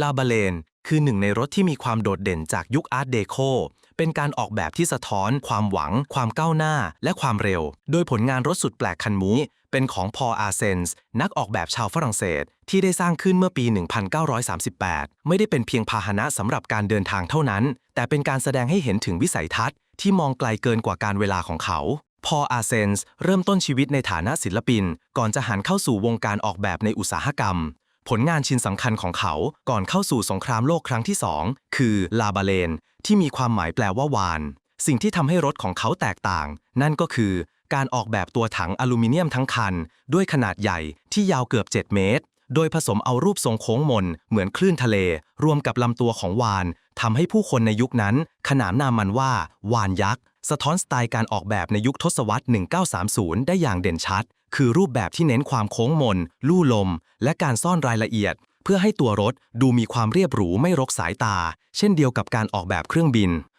ลาบาเลนคือหนึ่งในรถที่มีความโดดเด่นจากยุคอาร์ตเดโคเป็นการออกแบบที่สะท้อน ความหวัง ความก้าวหน้า และความเร็ว โดยผลงานรถสุดแปลกคันนี้เป็นของพออาเซนส์นักออกแบบชาวฝรั่งเศส ที่ได้สร้างขึ้นเมื่อปี 1938 ไม่ได้เป็นเพียงพาหนะสำหรับการเดินทางเท่านั้น แต่เป็นการแสดงให้เห็นถึงวิสัยทัศน์ ที่มองไกลเกินกว่าการเวลาของเขาพออาเซนส์เริ่มต้นชีวิตในฐานะศิลปิน ก่อนจะหันเข้าสู่วงการออกแบบในอุตสาหกรรม ผลงานชิ้นสำคัญของเขาก่อนเข้าสู่สงครามโลกครั้งที่2คือลาบาเลน ที่มีความหมายแปลว่าวาน สิ่งที่ทำให้รถของเขาแตกต่าง นั่นก็คือการออกแบบตัวถังอลูมิเนียมทั้งคัน ด้วยขนาดใหญ่ที่ยาวเกือบ 7 เมตร โดยผสมเอารูปทรงโค้งมน เหมือนคลื่นทะเล รวมกับลำตัวของวานทำให้ผู้คนในยุคนั้น ขนานนามมันว่า วานยักษ์ สะท้อนสไตล์การออกแบบในยุคทศวรรษ 1930 ได้อย่างเด่นชัด คือรูปแบบที่เน้นความโค้งมน ลู่ลม และการซ่อนรายละเอียด เพื่อให้ตัวรถดูมีความเรียบหรูไม่รกสายตา เช่นเดียวกับการออกแบบเครื่องบิน